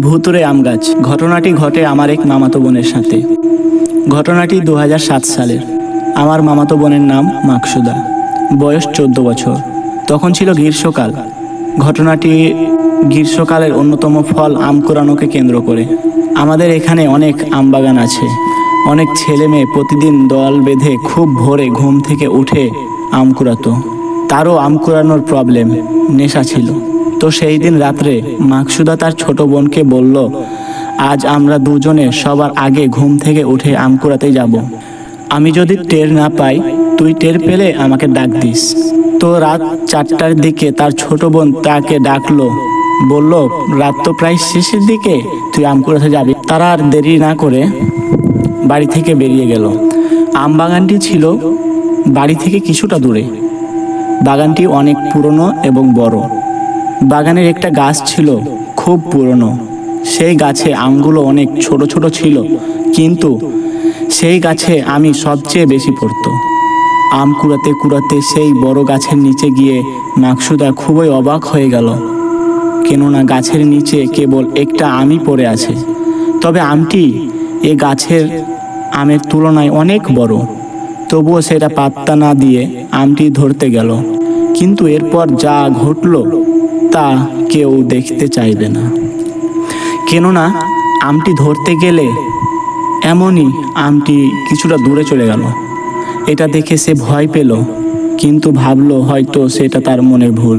ভুতুরে আম গাছ ঘটনাটি ঘটে আমার এক মামাতো বোনের সাথে। ঘটনাটি দু হাজার সাত সালের আমার মামাতো বোনের নাম মাকসুদা। বয়স চোদ্দ বছর। তখন ছিল গ্রীষ্মকাল। ঘটনাটি গ্রীষ্মকালের অন্যতম ফল আম কোরানোকে কেন্দ্র করে। আমাদের এখানে অনেক আম বাগান আছে। অনেক ছেলে মেয়ে প্রতিদিন দল বেঁধে খুব ভোরে ঘুম থেকে উঠে আম কুড়াতো। তারও আম কুড়ানোর প্রবলেম, নেশা ছিল। তো সেই দিন রাত্রে মাকসুদা তার ছোট বোনকে বলল, আজ আমরা দুজনে সবার আগে ঘুম থেকে উঠে আম কুড়াতে যাব। আমি যদি টের না পাই, তুই টের পেলে আমাকে ডাক দিস। তো রাত চারটার দিকে তার ছোট বোন তাকে ডাকলো, বলল, রাত তো প্রায় শেষের দিকে, তুই আম কুড়াতে যাবি। তারা আর দেরি না করে বাড়ি থেকে বেরিয়ে গেল। আম বাগানটি ছিল বাড়ি থেকে কিছুটা দূরে। বাগানটি অনেক পুরনো এবং বড়। বাগানের একটা গাছ ছিল, খুব পুরনো। সেই গাছে আমগুলো অনেক ছোট ছোট ছিল, কিন্তু সেই গাছে আমি সবচেয়ে বেশি পড়তো। আম কুড়াতে কুড়াতে সেই বড় গাছের নিচে গিয়ে মাকসুদা খুবই অবাক হয়ে গেল। কেননা গাছের নিচে কেবল একটা আমই পড়ে আছে। তবে আমটি এ গাছের আমের তুলনায় অনেক বড়। তবুও সেটা পাত্তা না দিয়ে আমটি ধরতে গেল। কিন্তু এরপর যা ঘটল তা কেউ দেখতে চাইবে না। কেননা আমটি ধরতে গেলে এমনই আমটি কিছুটা দূরে চলে গেল। এটা দেখে সে ভয় পেল, কিন্তু ভাবলো হয়তো সেটা তার মনের ভুল।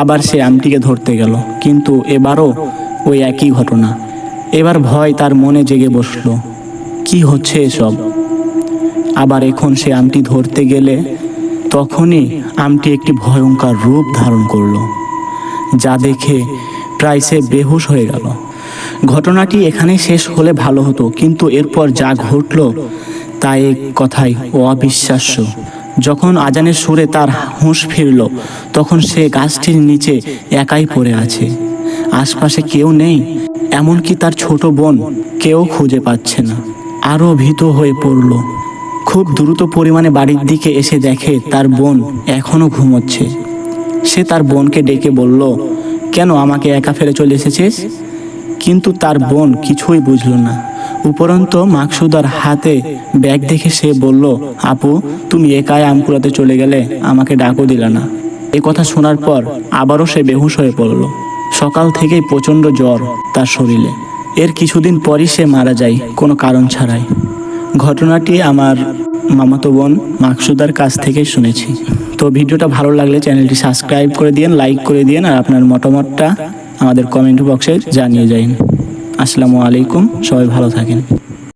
আবার সে আমটিকে ধরতে গেল, কিন্তু এবারও ওই একই ঘটনা। এবার ভয় তার মনে জেগে বসল, কি হচ্ছে এসব? আবার এখন সে আমটি ধরতে গেলে তখনই আমটি একটি ভয়ঙ্কর রূপ ধারণ করল। যা দেখে প্রায় সে বেহুশ হয়ে গেল। ঘটনাটি এখানে শেষ হলে ভালো হতো, কিন্তু এরপর যা ঘটলো তা এক কথাই অবিশ্বাস্য। যখন আজানের সুরে তার হুঁশ ফিরল, তখন সে গাছটির নিচে একাই পড়ে আছে। আশপাশে কেউ নেই, এমনকি তার ছোট বোন কেউ খুঁজে পাচ্ছে না। আরও ভীত হয়ে পড়ল। খুব দ্রুত পরিমাণে বাড়ির দিকে এসে দেখে তার বোন এখনও ঘুমোচ্ছে। সে তার বোনকে ডেকে বলল, কেন আমাকে একা ফেলে চলে এসেছিস? কিন্তু তার বোন কিছুই বুঝল না। উপরন্ত মাকসুদার হাতে ব্যাগ দেখে সে বলল, আপু, তুমি একাই আম কুড়াতে চলে গেলে আমাকে ডাকও দিলে না। এ কথা শোনার পর আবারও সে বেহুশ হয়ে পড়ল। সকাল থেকেই প্রচণ্ড জ্বর তার শরীরে। এর কিছুদিন পরই সে মারা যায়, কোনো কারণ ছাড়াই। ঘটনাটি আমার মামাতো বোন মাকসুদার কাছ থেকেই শুনেছি। তো ভিডিওটা ভালো লাগলে চ্যানেলটি সাবস্ক্রাইব করে দিন লাইক করে দিন আর আপনার মতামতটা আমাদের কমেন্ট বক্সে জানিয়ে যাইন। আসসালামু আলাইকুম, সবাই ভালো থাকেন।